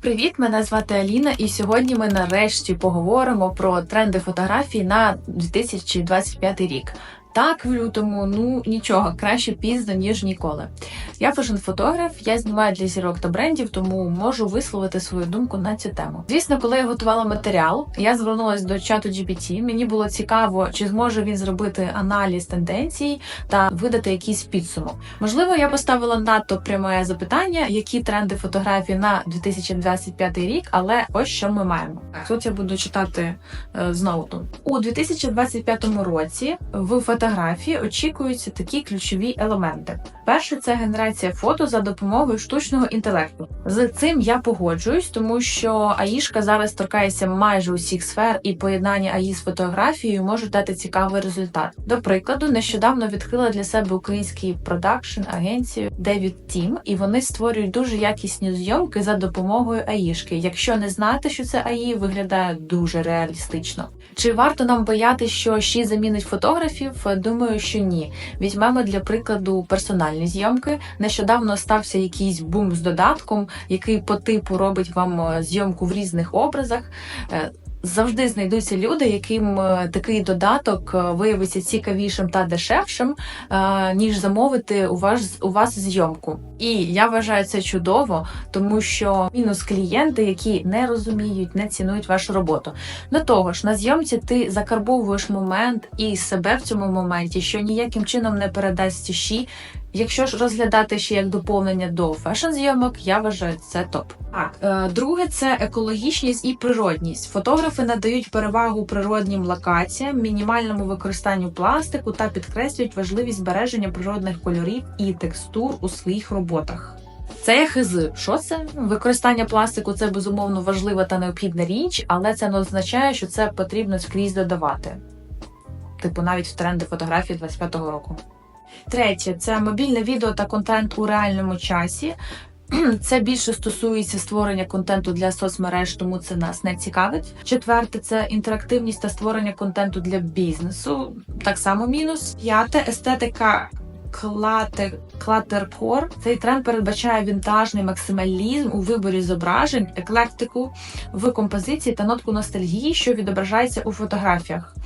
Привіт, мене звати Аліна, і сьогодні ми нарешті поговоримо про тренди фотографій на 2025 рік. Так, в лютому, ну нічого, краще пізно, ніж ніколи. Я фешн-фотограф, я знімаю для зірок та брендів, тому можу висловити свою думку на цю тему. Звісно, коли я готувала матеріал, я звернулася до чату GPT. Мені було цікаво, чи зможе він зробити аналіз тенденцій та видати якийсь підсумок. Можливо, я поставила надто пряме запитання, які тренди фотографії на 2025 рік, але ось що ми маємо. Тут я буду читати е, знову тут. У 2025 році в фотографії очікуються такі ключові елементи. Перше це генерація фото за допомогою штучного інтелекту. З цим я погоджуюсь, тому що аїшка зараз торкається майже усіх сфер, і поєднання АІ з фотографією може дати цікавий результат. До прикладу, нещодавно відкрила для себе український продакшн агенцію David Team, і вони створюють дуже якісні зйомки за допомогою аїшки. Якщо не знати, що це АІ, виглядає дуже реалістично. Чи варто нам боятися, що ще замінить фотографів? Думаю, що ні. Візьмемо для прикладу персональні зйомки. Нещодавно стався якийсь бум з додатком, який по типу робить вам е, зйомку в різних образах. Завжди знайдуться люди, яким е, такий додаток е, виявиться цікавішим та дешевшим, е, ніж замовити у вас у вас зйомку. І я вважаю це чудово, тому що мінус клієнти, які не розуміють, не цінують вашу роботу. До того ж, на зйомці ти закарбовуєш момент і себе в цьому моменті, що ніяким чином не передасть щі. Якщо ж розглядати ще як доповнення до фешн зйомок, я вважаю це топ. Так, е, друге це екологічність і природність. Фотографи надають перевагу природнім локаціям, мінімальному використанню пластику та підкреслюють важливість збереження природних кольорів і текстур у своїх роботах. Це хизи. Що це? Використання пластику це безумовно важлива та необхідна річ, але це не означає, що це потрібно скрізь додавати. Типу, навіть в тренди фотографії 25-го року. Третє це мобільне відео та контент у реальному часі. Це більше стосується створення контенту для соцмереж, тому це нас не цікавить. Четверте це інтерактивність та створення контенту для бізнесу. Так само мінус. П'яте естетика клатер клатерпор. Цей тренд передбачає вінтажний максималізм у виборі зображень, еклектику в композиції та нотку ностальгії, що відображається у фотографіях.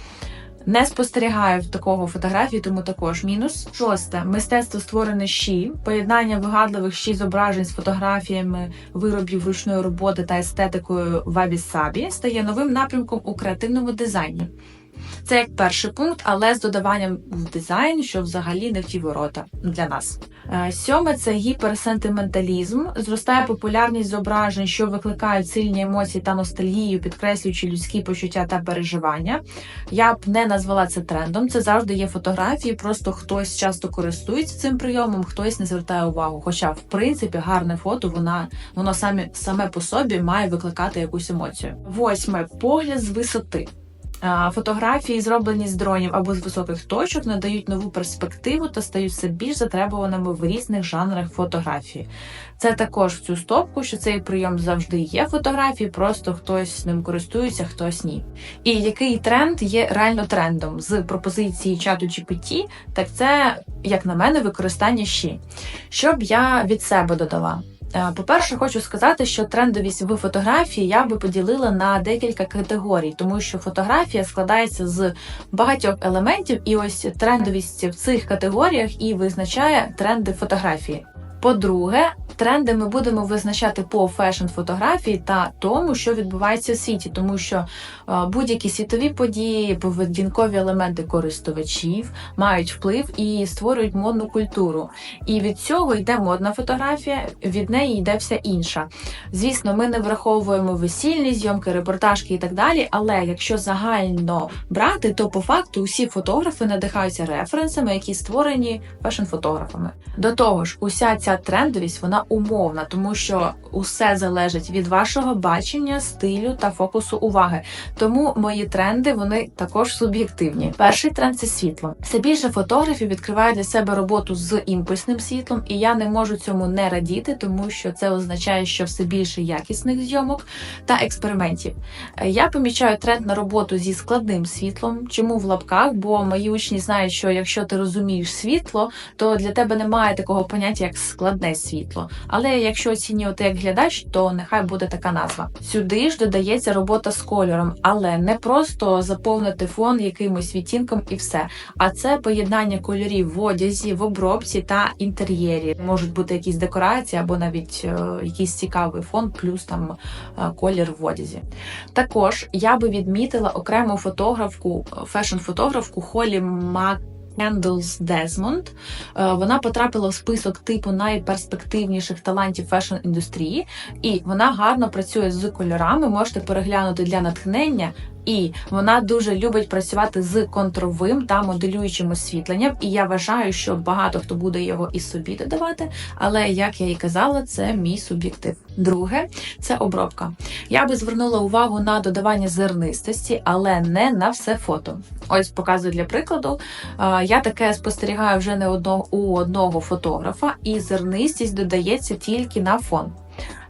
Не спостерігаю в такого фотографії, тому також мінус. Шосте мистецтво створене щі, поєднання вигадливих щі зображень з фотографіями виробів ручної роботи та естетикою вабі-сабі стає новим напрямком у креативному дизайні. Це як перший пункт, але з додаванням в дизайн, що взагалі не в ті ворота для нас. Е, сьоме це гіперсентименталізм. Зростає популярність зображень, що викликають сильні емоції та ностальгію, підкреслюючи людські почуття та переживання. Я б не назвала це трендом. Це завжди є фотографії, просто хтось часто користується цим прийомом, хтось не звертає увагу. Хоча, в принципі, гарне фото вона воно саме саме по собі має викликати якусь емоцію. Восьме погляд з висоти. Фотографії, зроблені з дронів або з високих точок, надають нову перспективу та стають все більш затребуваними в різних жанрах фотографії. Це також в цю стопку, що цей прийом завжди є фотографії, просто хтось ним користується, хтось ні. І який тренд є реально трендом з пропозиції чату GPT, так це, як на мене, використання щі. Що б я від себе додала? Е, по-перше, хочу сказати, що трендовість в фотографії я би поділила на декілька категорій, тому що фотографія складається з багатьох елементів, і ось трендовість в цих категоріях і визначає тренди фотографії. По-друге, тренди ми будемо визначати по фешн-фотографії та тому, що відбувається у світі, тому що е, будь-які світові події, поведінкові елементи користувачів мають вплив і створюють модну культуру. І від цього йде модна фотографія, від неї йде вся інша. Звісно, ми не враховуємо весільні зйомки, репортажки і так далі. Але якщо загально брати, то по факту усі фотографи надихаються референсами, які створені фешн-фотографами. До того ж, уся ця трендовість вона умовна, тому що усе залежить від вашого бачення, стилю та фокусу уваги. Тому мої тренди вони також суб'єктивні. Перший тренд це світло. Все більше фотографів відкриває для себе роботу з імпульсним світлом, і я не можу цьому не радіти, тому що це означає, що все більше якісних зйомок та експериментів. Я помічаю тренд на роботу зі складним світлом. Чому в лапках? Бо мої учні знають, що якщо ти розумієш світло, то для тебе немає такого поняття, як складне світло. Але якщо оцінювати як глядач, то нехай буде така назва. Сюди ж додається робота з кольором, але не просто заповнити фон якимось відтінком і все. А це поєднання кольорів в одязі, в обробці та інтер'єрі. Можуть бути якісь декорації або навіть е, якийсь цікавий фон, плюс там е, колір в одязі. Також я би відмітила окрему фотографку, фешн-фотографку Холі Мак. Кендлс Дезмонд. Вона потрапила в список типу найперспективніших талантів фешн індустрії, і вона гарно працює з кольорами. Можете переглянути для натхнення. І вона дуже любить працювати з контровим та моделюючим освітленням. І я вважаю, що багато хто буде його і собі додавати. Але як я і казала, це мій суб'єктив. Друге це обробка. Я би звернула увагу на додавання зернистості, але не на все фото. Ось показую для прикладу. Я таке спостерігаю вже не одного у одного фотографа, і зернистість додається тільки на фон.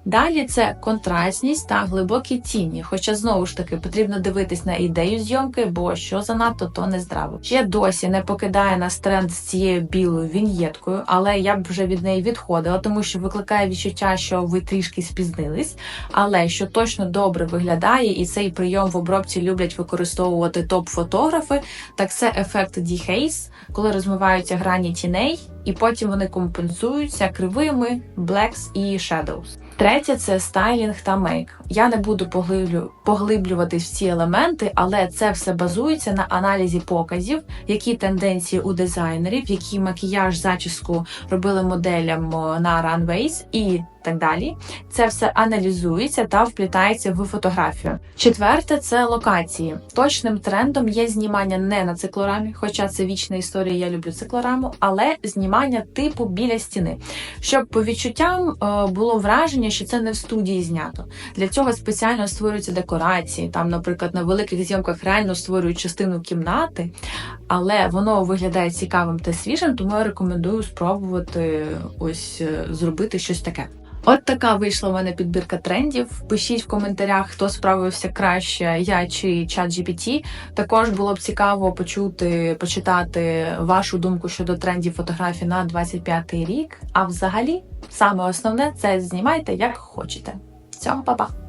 Далі це контрастність та глибокі тіні. Хоча знову ж таки потрібно дивитись на ідею зйомки, бо що занадто, то не здраво. Ще досі не покидає нас тренд з цією білою віньєткою, але я б вже від неї відходила, тому що викликає відчуття, що ви трішки спізнились. Але що точно добре виглядає, і цей прийом в обробці люблять використовувати топ-фотографи, так це ефект dehaze, коли розмиваються грані тіней, і потім вони компенсуються кривими, blacks і shadows. Третє це стайлінг та мейк. Я не буду поглиблю, поглиблюватись в ці елементи, але це все базується на аналізі показів, які тенденції у дизайнерів, які макіяж зачіску робили моделям на runways і так далі. Це все аналізується та вплітається в фотографію. Четверте це локації. Точним трендом є знімання не на циклорамі, хоча це вічна історія, я люблю циклораму, але знімання типу біля стіни, щоб по відчуттям е, було враження, що це не в студії знято. Для цього спеціально створюються декорації. Там, наприклад, на великих зйомках реально створюють частину кімнати, але воно виглядає цікавим та свіжим, тому я рекомендую спробувати ось е, зробити щось таке. От така вийшла в мене підбірка трендів. Пишіть в коментарях, хто справився краще, я чи чат GPT. Також було б цікаво почути, почитати вашу думку щодо трендів фотографій на 25-й рік. А взагалі, саме основне це знімайте як хочете. Всього, па-па!